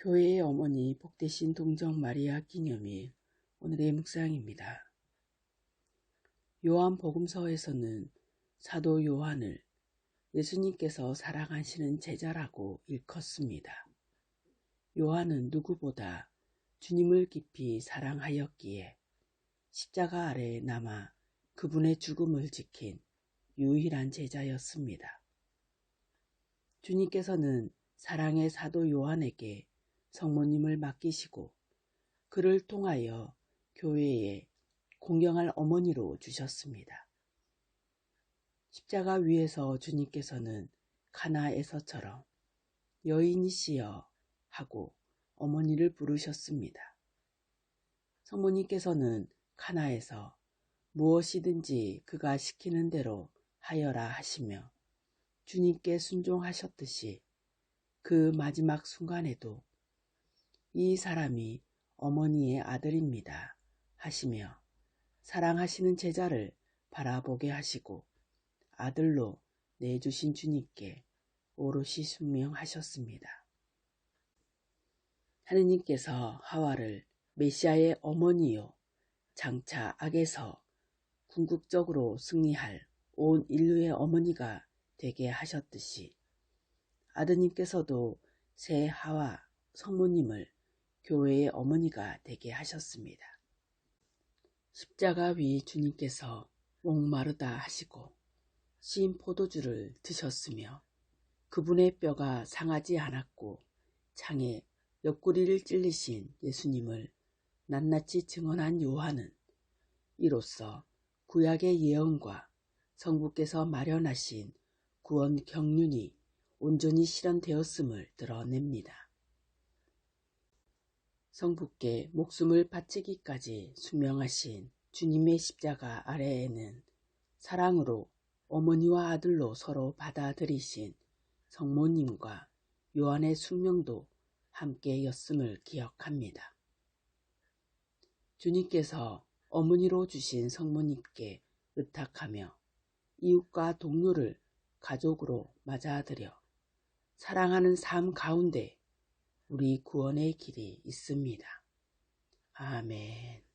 교회의 어머니 복되신 동정 마리아 기념일 오늘의 묵상입니다. 요한 복음서에서는 사도 요한을 예수님께서 사랑하시는 제자라고 일컫습니다. 요한은 누구보다 주님을 깊이 사랑하였기에 십자가 아래 남아 그분의 죽음을 지킨 유일한 제자였습니다. 주님께서는 사랑의 사도 요한에게 성모님을 맡기시고 그를 통하여 교회에 공경할 어머니로 주셨습니다. 십자가 위에서 주님께서는 가나에서처럼 여인이시여 하고 어머니를 부르셨습니다. 성모님께서는 가나에서 무엇이든지 그가 시키는 대로 하여라 하시며 주님께 순종하셨듯이 그 마지막 순간에도 이 사람이 어머니의 아들입니다 하시며 사랑하시는 제자를 바라보게 하시고 아들로 내주신 주님께 오롯이 순명하셨습니다. 하느님께서 하와를 메시아의 어머니요 장차 악에서 궁극적으로 승리할 온 인류의 어머니가 되게 하셨듯이 아드님께서도 새 하와 성모님을 교회의 어머니가 되게 하셨습니다. 십자가 위 주님께서 목마르다 하시고 신 포도주를 드셨으며 그분의 뼈가 상하지 않았고 창에 옆구리를 찔리신 예수님을 낱낱이 증언한 요한은 이로써 구약의 예언과 성부께서 마련하신 구원 경륜이 온전히 실현되었음을 드러냅니다. 성부께 목숨을 바치기까지 수명하신 주님의 십자가 아래에는 사랑으로 어머니와 아들로 서로 받아들이신 성모님과 요한의 숙명도 함께였음을 기억합니다. 주님께서 어머니로 주신 성모님께 의탁하며 이웃과 동료를 가족으로 맞아들여 사랑하는 삶 가운데 우리 구원의 길이 있습니다. 아멘.